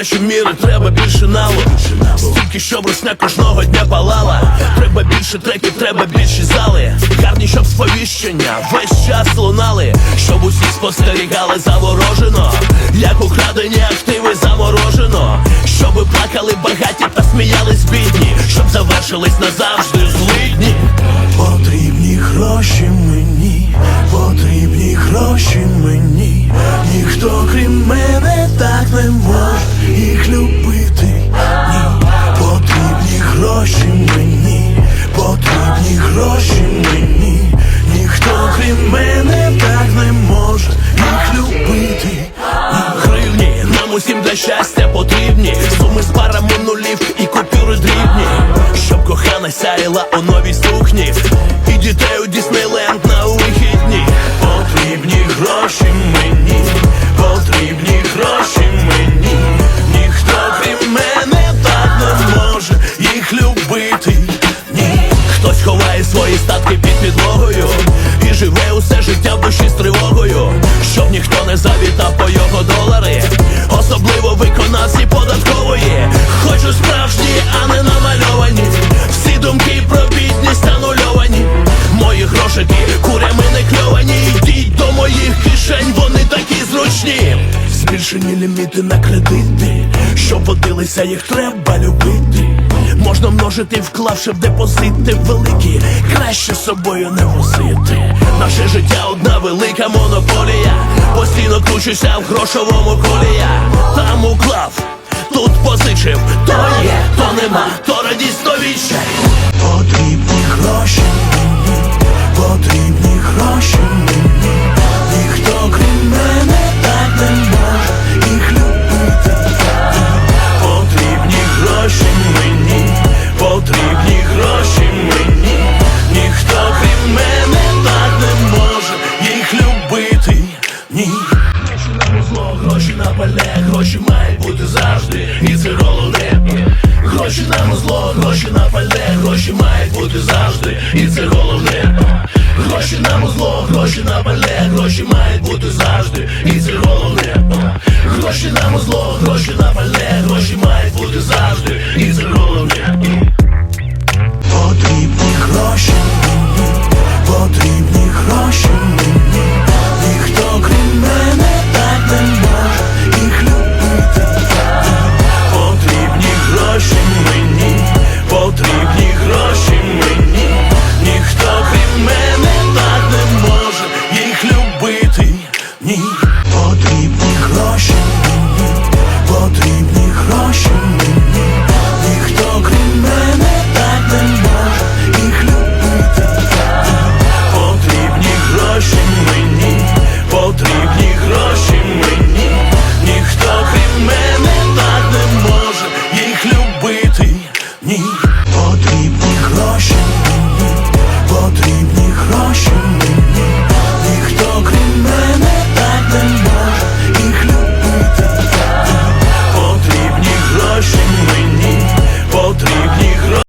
Бачу міри, треба більше налу Стільки, щоб русня кожного дня палала. Треба більше треків, треба більші зали. Гарні, щоб сповіщення весь час лунали. Щоб усі спостерігали заворожено. Як украдені активи заморожено. Щоби плакали багаті та сміялись бідні. Щоб завершились назавжди злидні. Потрібні гроші мені, потрібні гроші мені, ніхто крім мене так не може їх любити. Ні, потрібні гроші мені, потрібні гроші мені, ніхто крім мене так не може їх любити. Гривні нам усім для щастя потрібні Суми з парами нулів і купюри дрібні Щоб кохана сяяла у новій сукні завітав по його долари. Особливо виконавці податкової. Хочу справжні, а не намальовані. Всі думки про бідність анульовані. Мої грошики курями не кльовані. Йдіть до моїх кишень, вони такі зручні. Збільшені ліміти на кредити. Щоб водилися, їх треба любити. Можна множити, вклавши в депозити великі, краще собою не возити. Наше життя одна велика монополія. Постійно кручуся в грошовому колія. Там уклав, тут позичив, то є, то нема, то радість, то вічай. Гроші мають бути завжди, і це головне. Гроші на зло, гроші на пальне, гроші мають бути завжди, і це головне. Гроші на зло, гроші на пальне, гроші мають бути завжди, і це головне. Гроші на зло, гроші на пальне, гроші мають бути завжди, і це головне.